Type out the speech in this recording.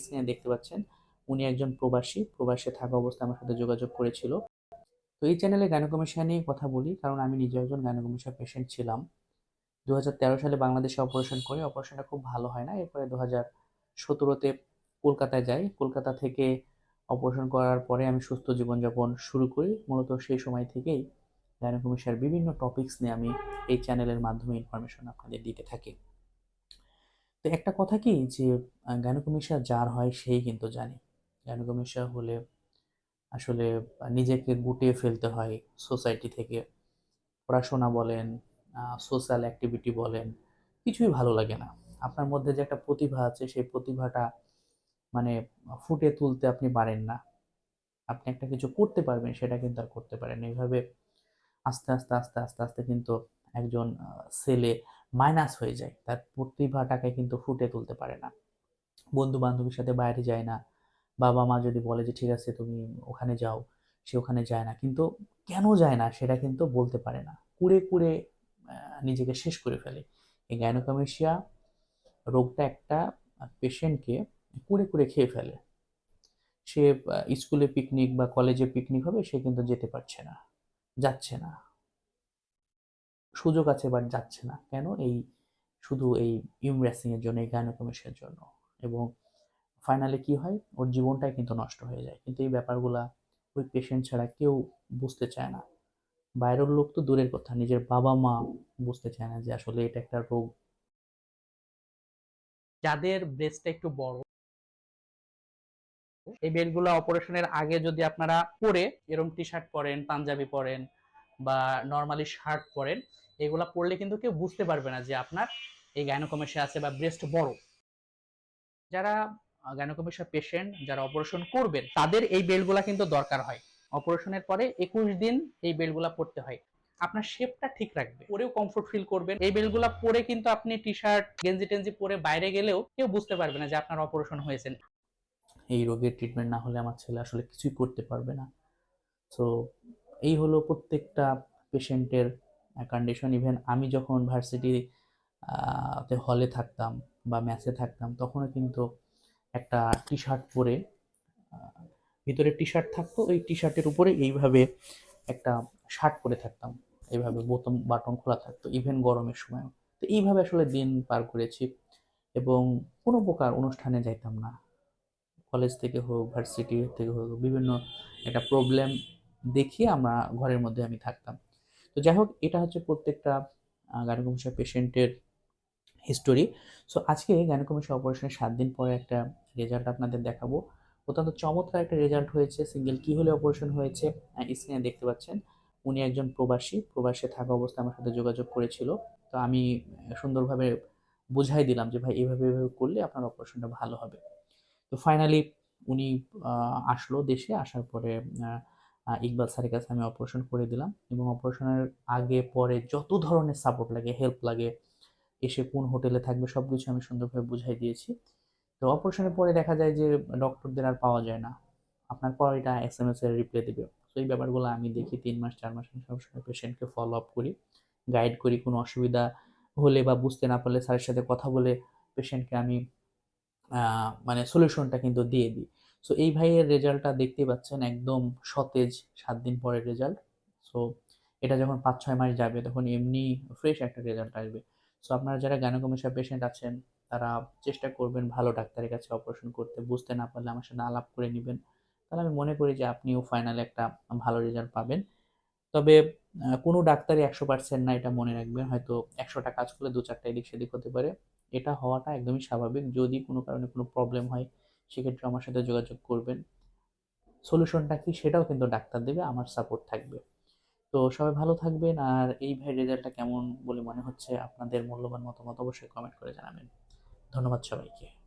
স্ক্রিনে দেখতে পাচ্ছেন। উনি একজন প্রবাসী, প্রবাসে থাকা অবস্থায় আমার সাথে যোগাযোগ করেছিল। তো এই চ্যানেলে গাইনোকমেশিয়া নিয়ে কথা বলি, কারণ আমি নিজে একজন গাইনোকমেশিয়া পেশেন্ট ছিলাম। দু হাজার তেরো সালে বাংলাদেশে অপারেশন করি অপারেশনটা খুব ভালো হয় না। এরপরে দু হাজার সতেরোতে কলকাতায় যাই। কলকাতা থেকে অপারেশন করার পরে আমি সুস্থ জীবনযাপন শুরু করি। মূলত সেই সময় থেকেই গাইনোকমেশিয়ার বিভিন্ন টপিকস নিয়ে আমি এই চ্যানেলের মাধ্যমে ইনফরমেশন আপনাদের দিতে থাকি। তো একটা কথা কি যে গাইনোকমেশিয়া যার হয় সেই কিন্তু জানে। গাইনোকমেশিয়া হলে আসলে নিজেকে গুটিয়ে ফেলতে হয় সোসাইটি থেকে। পড়াশোনা বলেন সোশ্যাল অ্যাক্টিভিটি বলেন, কিছুই ভালো লাগে না। আপনার মধ্যে যে একটা প্রতিভা আছে, সেই প্রতিভাটা মানে ফুটে তুলতে আপনি পারেন না। আপনি একটা কিছু করতে পারবেন, সেটা কিন্তু আর করতে পারেন এইভাবে আস্তে আস্তে আস্তে আস্তে আস্তে কিন্তু একজন ছেলে মাইনাস হয়ে যায়। তার প্রতিভাটাকে কিন্তু ফুটে তুলতে পারে না। বন্ধু বান্ধবীর সাথে বাইরে যায় না। বাবা মা যদি বলে যে, ঠিক আছে, তুমি ওখানে যাও। সে ওখানে যায় না। কিন্তু কেন যায় না সেটা কিন্তু বলতে পারে না। কুড়ে কুড়ে নিজেকে শেষ করে ফেলে। এই গাইনোকমেশিয়া রোগটা একটা পেশেন্টকে কুড়ে কুড়ে খেয়ে ফেলে। সে স্কুলে পিকনিক বা কলেজে পিকনিক হবে, সে কিন্তু যেতে পারছে না, যাচ্ছে না। সুযোগ আছে বাট যাচ্ছে না। কেন? এই শুধু এই ইমরেসিং এর জন্য, এই গাইনোকমেশিয়ার জন্য। এবং ফাইনালি কি হয়? ওর জীবনটাই কিন্তু নষ্ট হয়ে যায়। কিন্তু এই ব্যাপারগুলা ওই পেশেন্ট ছাড়া কেউ বুঝতে চায় না। বাইরের লোক তো দূরের কথা, নিজের বাবা মা বুঝতে চায় না যে আসলে এটা একটা রোগ। যাদের ব্রেস্টটা একটু বড়, এই বেল্টগুলো অপারেশনের আগে যদি আপনারা পরে এরকম টি শার্ট পরেন, পাঞ্জাবি পরেন বা নর্মালি শার্ট পরেন এগুলা পরলে কিন্তু কেউ বুঝতে পারবে না যে আপনার এই গাইনোকমেশিয়া আছে বা ব্রেস্ট বড়। যারা গাইনোকমেশিয়া পেশেন্ট যারা অপারেশন করবেন, তাদের এই বেল্টগুলা কিন্তু দরকার হয়। অপারেশনের পরে একুশ দিন এই বেল্টগুলা পরতে হয়। আপনার শেপটা ঠিক রাখবে। পরেও কমফোর্ট ফিল করবেন। এই বেল্টগুলা পরে কিন্তু আপনি টি শার্ট গেঞ্জি টেঞ্জি পরে বাইরে গেলেও কেউ বুঝতে পারবে না যে আপনার অপারেশন হয়েছে। এই রোগের ট্রিটমেন্ট না হলে আমার ছেলে আসলে কিছুই করতে পারবে না। সো এই হলো প্রত্যেকটা পেশেন্টের কন্ডিশন ইভেন আমি যখন ভার্সিটি হলে থাকতাম বা ম্যাচে থাকতাম, তখনও কিন্তু একটা টি শার্ট পরে ভিতরে টি শার্ট থাকতো, ওই টি শার্টের উপরে এইভাবে একটা শার্ট পরে থাকতাম। এইভাবে বোতাম বাটন খোলা থাকতো ইভেন গরমের সময়ও তো এইভাবে আসলে দিন পার করেছি এবং কোনো প্রকার অনুষ্ঠানে যাইতাম না। কলেজ থেকে হোক ভার্সিটি থেকে হোক, বিভিন্ন একটা প্রবলেম দেখিয়ে আমরা ঘরের মধ্যে আমি থাকতাম। তো যাই হোক, এটা হচ্ছে প্রত্যেকটা গাইনোকমেশিয়া পেশেন্টের হিস্টোরি সো আজকে গাইনোকমেশিয়া অপারেশনের সাত দিন পরে একটা রেজাল্ট আপনাদের দেখাবো। অত্যন্ত চমৎকার একটা রেজাল্ট হয়েছে সিঙ্গেল কি হলে অপারেশন হয়েছে স্ক্রিনে দেখতে পাচ্ছেন। উনি একজন প্রবাসী, প্রবাসে থাকা অবস্থায় আমার সাথে যোগাযোগ করেছিল। তো আমি সুন্দরভাবে বুঝাই দিলাম যে, ভাই, এভাবে এভাবে করলে আপনার অপারেশনটা ভালো হবে। তো ফাইনালি উনি আসলো দেশে, আসার পরে ইকবাল স্যারের কাছে আমি অপারেশন করে দিলাম এবং অপারেশনের আগে, পরে যত ধরনের সাপোর্ট লাগে হেল্প লাগে, এসে কোন হোটেলে থাকবে সব কিছু আমি সুন্দরভাবে বুঝাই দিয়েছি। তো অপারেশনের পরে দেখা যায় যে ডক্টরদের আর পাওয়া যায় না। আপনার পর এটা এস এম এস এর রিপ্লাই দেবে। তো এই ব্যাপারগুলো আমি দেখি তিন মাস, চার মাস আমি সবসময় পেশেন্টকে ফলো আপ করি গাইড করি, কোনো অসুবিধা হলে বা বুঝতে না পারলে স্যারের সাথে কথা বলে পেশেন্টকে আমি মানে সলিউশনটা কিন্তু দিয়ে দিই। সো এই ভাইয়ের রেজাল্টটা দেখতেই পাচ্ছেন একদম সতেজ সাত দিন পরের রেজাল্ট সো এটা যখন পাঁচ, ছয় মাস যাবে, তখন এমনি ফ্রেশ একটা রেজাল্ট আসবে। সো আপনারা যারা গাইনোকমেশিয়া পেশেন্ট আছেন, তারা চেষ্টা করবেন ভালো ডাক্তারের কাছে অপারেশন করতে। বুঝতে না পারলে আমার সাথে আলাপ করে নেবেন। তাহলে আমি মনে করি যে আপনিও ফাইনালে একটা ভালো রেজাল্ট পাবেন। তবে কোনো ডাক্তারই একশো পার্সেন্ট না, এটা মনে রাখবেন। হয়তো একশোটা কাজ করলে দু চারটা এদিক সেদিক হতে পারে। এটা হওয়াটা একদমই স্বাভাবিক। যদি কোনো কারণে কোনো প্রবলেম হয় সেক্ষেত্রে আমার সাথে যোগাযোগ করবেন। সলিউশনটা কি সেটাও কিন্তু ডাক্তার দেবে, আমার সাপোর্ট থাকবে। তো সবাই ভালো থাকবেন আর এই ভাই রেজাল্টটা কেমন বলে মনে হচ্ছে আপনাদের মূল্যবান মতামত অবশ্যই কমেন্ট করে জানাবেন। ধন্যবাদ সবাইকে।